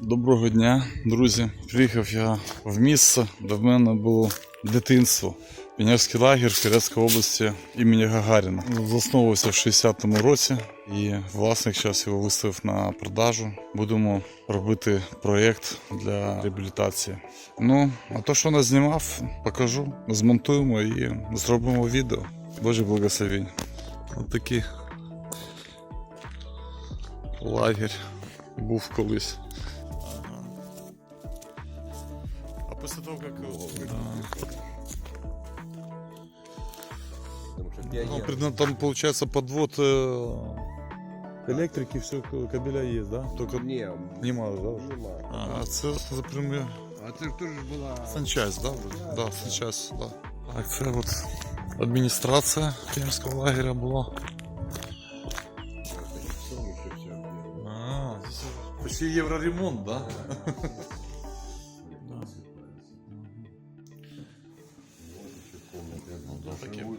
Доброго дня, друзі. Приїхав я в місце, де в мене було дитинство. Піонерський лагер в Кіровській області імені Гагаріна. Засновувався в 60-му році і власник зараз його виставив на продажу. Будемо робити проєкт для реабілітації. Ну, а то, що нас знімав, покажу, змонтуємо і зробимо відео. Боже благословінь. Ось такий лагерь був колись. А после того, как... Потому что Ну, пионер. пред- там получается подвод э, электрики, все, кабеля есть, да? Только Не, немало, да? уже? нема. А, це, например, А це ж теж була... санчасть, да? вроде? Да, санчасть, да. Так, це от адміністрація піонерського лагеря була. Почти евроремонт, да? Ну, да, такие вот.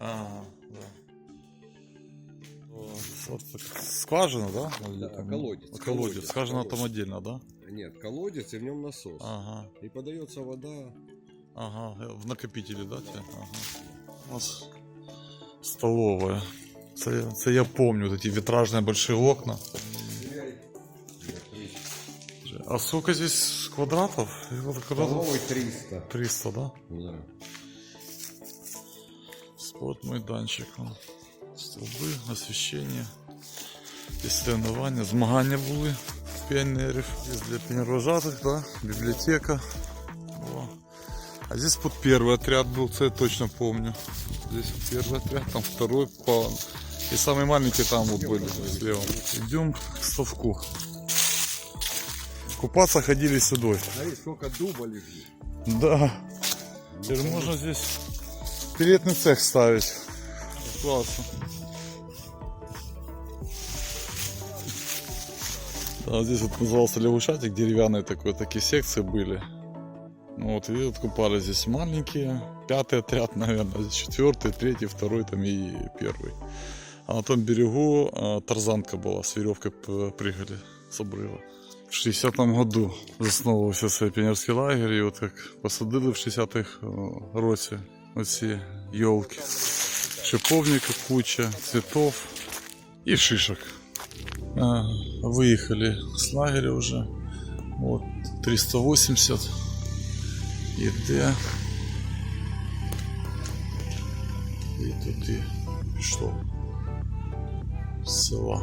А, да. Так, скважина, да? Да, там- колодец, Колодец. колодец, Скважина там колодец. отдельно, да? Нет, колодец и в нем насос. Ага. И подается вода. Ага. В накопителе, да? те? Ага. У нас столовая. Це, це я помню, вот эти витражные большие окна. А сколько здесь квадратов? Вот квадратов Столовой 300. 300, да? Да. Спортмайданчик. вон. Стовби, освіщення, і соревнування, змагання були піонерів. Здесь для піонервожатих, да? библиотека. О. А здесь вот первый отряд был, це я точно помню. Здесь вот первый отряд, там второй по... И самый маленький там вот были слева. Идем к ставку. Купаться ходили сюда. Смотри, сколько дуба лежит. Да. Теперь можно здесь пилетный цех ставить. Классно. Да, здесь вот назывался лягушатик, деревянные такой, такие секции были. Ну вот, и вот купались здесь маленькие, пятый отряд, наверное, здесь четвертый, третий, второй там и первый. А на том берегу а, тарзанка была, с веревкой п- прыгали с обрыва. В 60-му году засновувався цей піонерський лагерь, і от як посадили в 60-х о, році оці йолки. Шиповника куча, цветов и шишек. А, выехали с лагеря уже. Вот 380. Іде. І туди пішло. З села.